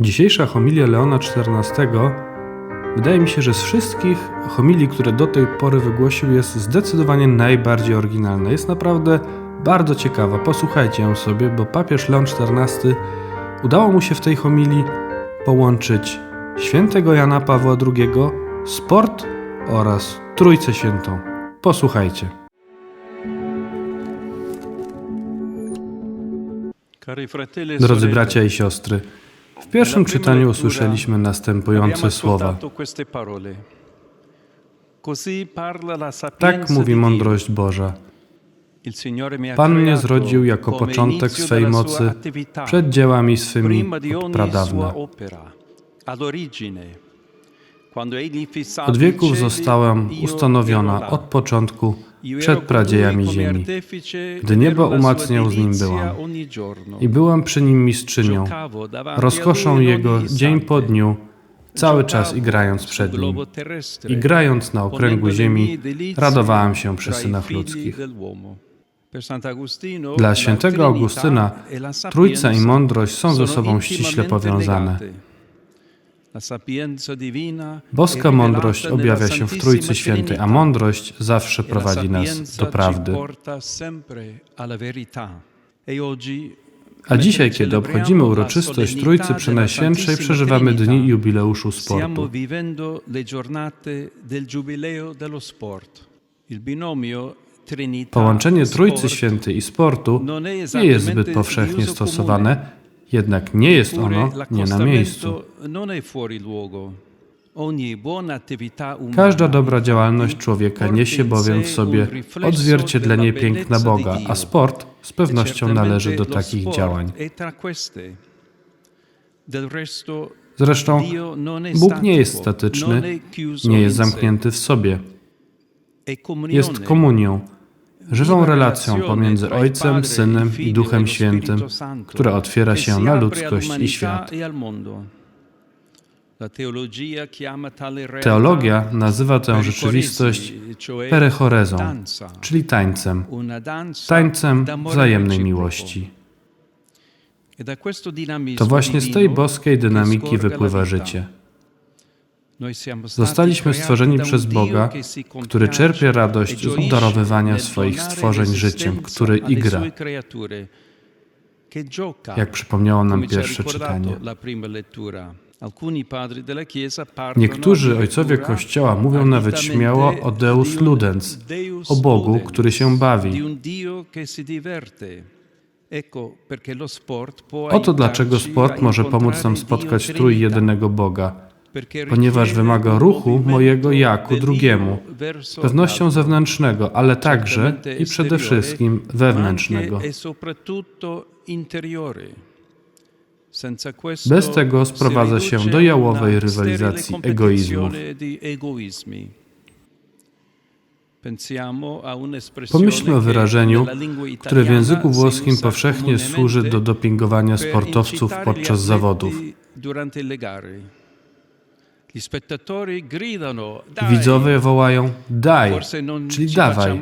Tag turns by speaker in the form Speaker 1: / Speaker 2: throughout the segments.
Speaker 1: Dzisiejsza homilia Leona XIV wydaje mi się, że z wszystkich homilii, które do tej pory wygłosił, jest zdecydowanie najbardziej oryginalna. Jest naprawdę bardzo ciekawa. Posłuchajcie ją sobie, bo papież Leon XIV udało mu się w tej homilii połączyć świętego Jana Pawła II, sport oraz Trójcę Świętą. Posłuchajcie.
Speaker 2: e
Speaker 1: Drodzy bracia i siostry, w pierwszym czytaniu usłyszeliśmy następujące słowa. Tak mówi mądrość Boża. Pan mnie zrodził jako początek swej mocy przed dziełami swymi od pradawna. Od wieków zostałam ustanowiona od początku przed pradziejami ziemi. Gdy niebo umacniał, z nim byłam. I byłam przy nim mistrzynią, rozkoszą jego dzień po dniu, cały czas igrając przed nim. I grając na okręgu ziemi, radowałam się przy synach ludzkich. Dla świętego Augustyna Trójca i mądrość są ze sobą ściśle powiązane. Boska mądrość objawia się w Trójcy Świętej, a mądrość zawsze prowadzi nas do prawdy. A dzisiaj, kiedy obchodzimy uroczystość Trójcy Przenajświętszej, przeżywamy dni jubileuszu sportu. Połączenie Trójcy Świętej i sportu nie jest zbyt powszechnie stosowane, jednak nie jest ono nie na miejscu. Każda dobra działalność człowieka niesie bowiem w sobie odzwierciedlenie piękna Boga, a sport z pewnością należy do takich działań. Zresztą Bóg nie jest statyczny, nie jest zamknięty w sobie. Jest komunią, żywą relacją pomiędzy Ojcem, Synem i Duchem Świętym, która otwiera się na ludzkość i świat. Teologia nazywa tę rzeczywistość perechorezą, czyli tańcem, tańcem wzajemnej miłości. To właśnie z tej boskiej dynamiki wypływa życie. Zostaliśmy stworzeni przez Boga, który czerpie radość z obdarowywania swoich stworzeń życiem, który igra, jak przypomniało nam pierwsze czytanie. Niektórzy ojcowie Kościoła mówią nawet śmiało o Deus Ludens, o Bogu, który się bawi. Oto dlaczego sport może pomóc nam spotkać trójjedynego Boga, ponieważ wymaga ruchu mojego ja ku drugiemu, z pewnością zewnętrznego, ale także i przede wszystkim wewnętrznego. Bez tego sprowadza się do jałowej rywalizacji egoizmów. Pomyślmy o wyrażeniu, które w języku włoskim powszechnie służy do dopingowania sportowców podczas zawodów. Widzowie wołają daj, czyli dawaj.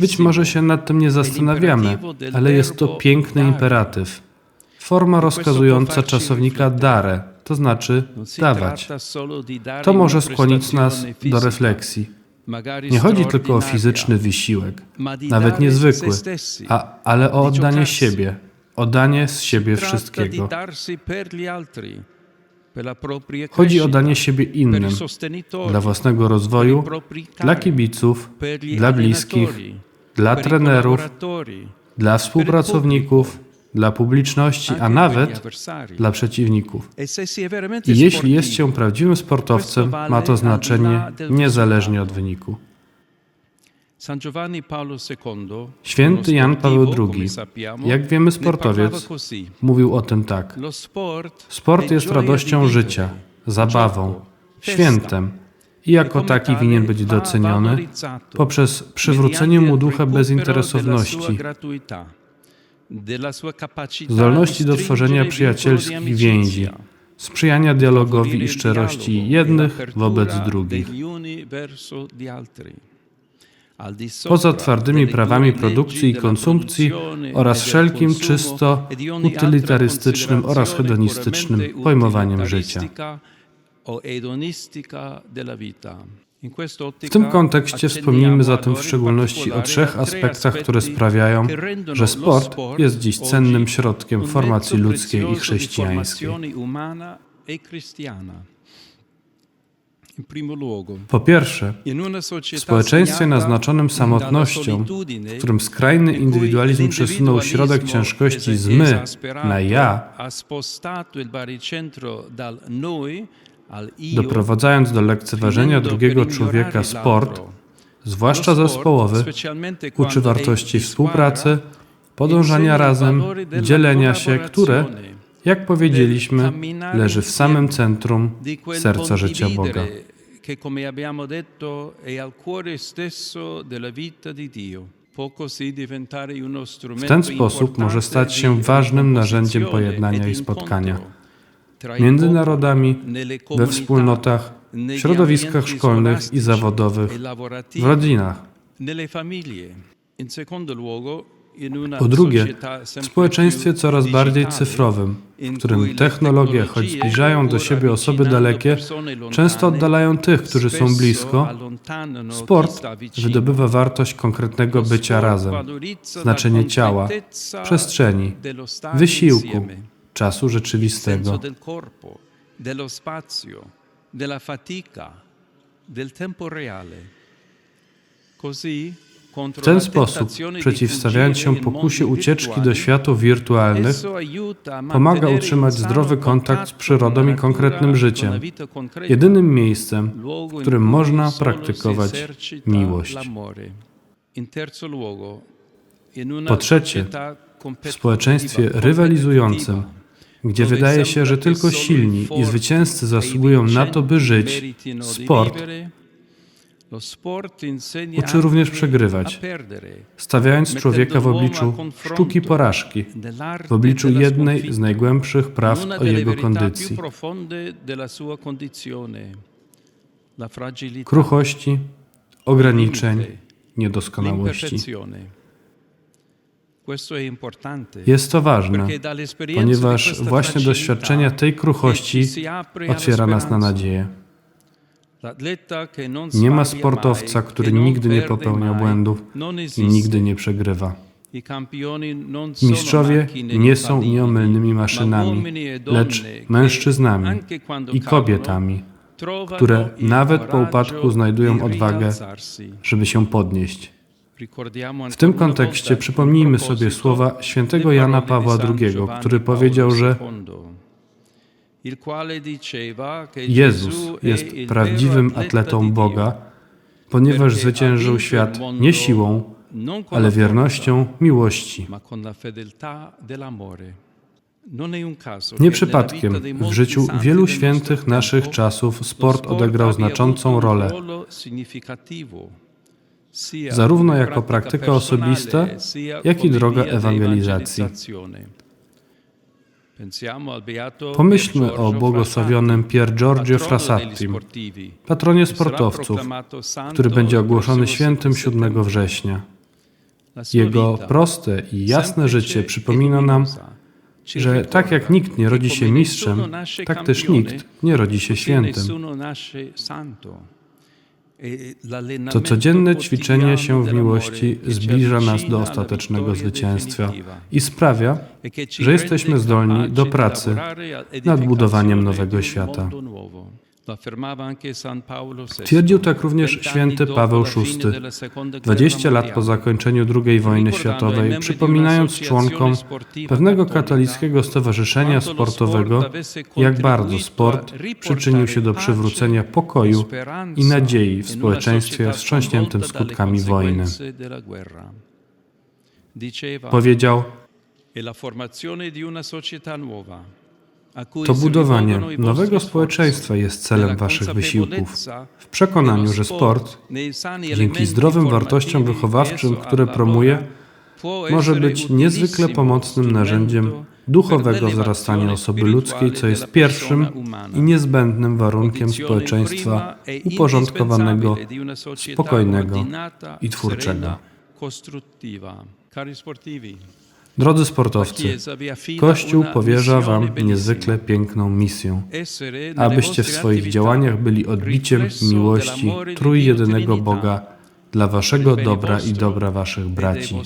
Speaker 1: Być może się nad tym nie zastanawiamy, ale jest to piękny imperatyw. Forma rozkazująca czasownika dare, to znaczy dawać. To może skłonić nas do refleksji. Nie chodzi tylko o fizyczny wysiłek, nawet niezwykły, a, ale o oddanie siebie, oddanie z siebie wszystkiego. Chodzi o danie siebie innym, dla własnego rozwoju, dla kibiców, dla bliskich, dla trenerów, dla współpracowników, dla publiczności, a nawet dla przeciwników. I jeśli jest się prawdziwym sportowcem, ma to znaczenie niezależnie od wyniku. Święty Jan Paweł II, jak wiemy sportowiec, mówił o tym tak. Sport jest radością życia, zabawą, świętem. I jako taki winien być doceniony poprzez przywrócenie mu ducha bezinteresowności, zdolności do tworzenia przyjacielskich więzi, sprzyjania dialogowi i szczerości jednych wobec drugich. Poza twardymi prawami produkcji i konsumpcji oraz wszelkim czysto utylitarystycznym oraz hedonistycznym pojmowaniem życia. W tym kontekście wspomnijmy zatem w szczególności o trzech aspektach, które sprawiają, że sport jest dziś cennym środkiem formacji ludzkiej i chrześcijańskiej. Po pierwsze, w społeczeństwie naznaczonym samotnością, w którym skrajny indywidualizm przesunął środek ciężkości z my na ja, doprowadzając do lekceważenia drugiego człowieka sport, zwłaszcza zespołowy, uczy wartości współpracy, podążania razem, dzielenia się, które, jak powiedzieliśmy, leży w samym centrum serca życia Boga.
Speaker 2: Che come abbiamo detto è al cuore stesso della vita di Dio. Può così diventare uno
Speaker 1: W ten sposób może stać się ważnym narzędziem pojednania i spotkania między narodami, we wspólnotach, w środowiskach szkolnych i zawodowych, w rodzinach. Po drugie, w społeczeństwie coraz bardziej cyfrowym, w którym technologie, choć zbliżają do siebie osoby dalekie, często oddalają tych, którzy są blisko, sport wydobywa wartość konkretnego bycia razem, znaczenie ciała, przestrzeni, wysiłku, czasu rzeczywistego.
Speaker 2: Così,
Speaker 1: W ten sposób, przeciwstawiając się pokusie ucieczki do światów wirtualnych, pomaga utrzymać zdrowy kontakt z przyrodą i konkretnym życiem, jedynym miejscem, w którym można praktykować miłość. Po trzecie, W społeczeństwie rywalizującym, gdzie wydaje się, że tylko silni i zwycięzcy zasługują na to, by żyć, sport uczy również przegrywać, stawiając człowieka w obliczu sztuki porażki, w obliczu jednej z najgłębszych prawd o jego kondycji kruchości, ograniczeń, niedoskonałości. Jest to ważne, ponieważ właśnie doświadczenia tej kruchości otwiera nas na nadzieję. Nie ma sportowca, który nigdy nie popełnia błędów i nigdy nie przegrywa. Mistrzowie nie są nieomylnymi maszynami, lecz mężczyznami i kobietami, które nawet po upadku znajdują odwagę, żeby się podnieść. W tym kontekście przypomnijmy sobie słowa świętego Jana Pawła II, który powiedział, że Jezus jest prawdziwym atletą Boga, ponieważ zwyciężył świat nie siłą, ale wiernością miłości. Nie przypadkiem w życiu wielu świętych naszych czasów sport odegrał znaczącą rolę, zarówno jako praktyka osobista, jak i droga ewangelizacji. Pomyślmy o błogosławionym Pier Giorgio Frassattim, patronie sportowców, który będzie ogłoszony świętym 7 września. Jego proste i jasne życie przypomina nam, że tak jak nikt nie rodzi się mistrzem, tak też nikt nie rodzi się świętym. To codzienne ćwiczenie się w miłości zbliża nas do ostatecznego zwycięstwa i sprawia, że jesteśmy zdolni do pracy nad budowaniem nowego świata. Twierdził tak również święty Paweł VI, 20 lat po zakończeniu II wojny światowej, przypominając członkom pewnego katolickiego stowarzyszenia sportowego, jak bardzo sport przyczynił się do przywrócenia pokoju i nadziei w społeczeństwie wstrząśniętym skutkami wojny. Powiedział, to budowanie nowego społeczeństwa jest celem Waszych wysiłków. W przekonaniu, że sport, dzięki zdrowym wartościom wychowawczym, które promuje, może być niezwykle pomocnym narzędziem duchowego wzrastania osoby ludzkiej, co jest pierwszym i niezbędnym warunkiem społeczeństwa uporządkowanego, spokojnego i twórczego. Drodzy sportowcy, Kościół powierza Wam niezwykle piękną misję, abyście w swoich działaniach byli odbiciem miłości trójjedynego Boga dla Waszego dobra i dobra Waszych braci.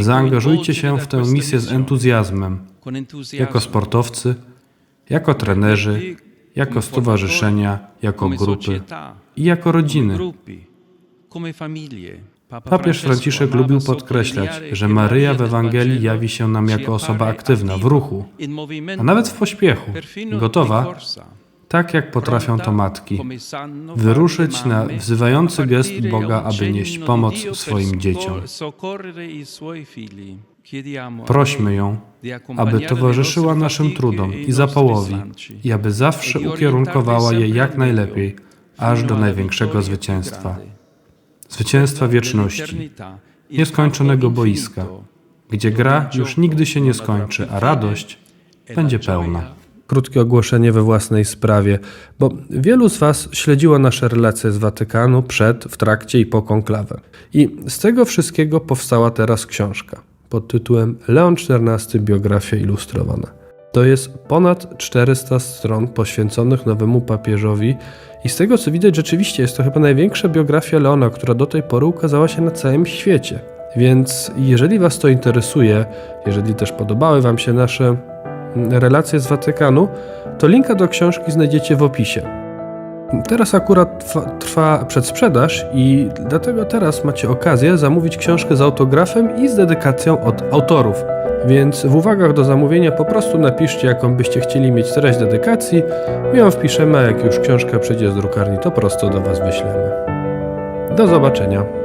Speaker 1: Zaangażujcie się w tę misję z entuzjazmem, jako sportowcy, jako trenerzy, jako stowarzyszenia, jako grupy i jako rodziny. Papież Franciszek lubił podkreślać, że Maryja w Ewangelii jawi się nam jako osoba aktywna, w ruchu, a nawet w pośpiechu, gotowa, tak jak potrafią to matki, wyruszyć na wzywający gest Boga, aby nieść pomoc swoim dzieciom. Prośmy ją, aby towarzyszyła naszym trudom i zapałowi i aby zawsze ukierunkowała je jak najlepiej, aż do największego zwycięstwa. Zwycięstwa wieczności, nieskończonego boiska, gdzie gra już nigdy się nie skończy, a radość będzie pełna. Krótkie ogłoszenie we własnej sprawie, bo wielu z Was śledziło nasze relacje z Watykanu przed, w trakcie i po konklawę. I z tego wszystkiego powstała teraz książka pod tytułem Leon XIV Biografia Ilustrowana. To jest ponad 400 stron poświęconych nowemu papieżowi i z tego co widać rzeczywiście jest to chyba największa biografia Leona, która do tej pory ukazała się na całym świecie. Więc jeżeli Was to interesuje, jeżeli też podobały Wam się nasze relacje z Watykanu, to linka do książki znajdziecie w opisie. Teraz akurat trwa, trwa przedsprzedaż i dlatego teraz macie okazję zamówić książkę z autografem i z dedykacją od autorów. Więc w uwagach do zamówienia po prostu napiszcie, jaką byście chcieli mieć treść dedykacji. My ją wpiszemy, a jak już książka przyjdzie z drukarni, to prosto do Was wyślemy. Do zobaczenia.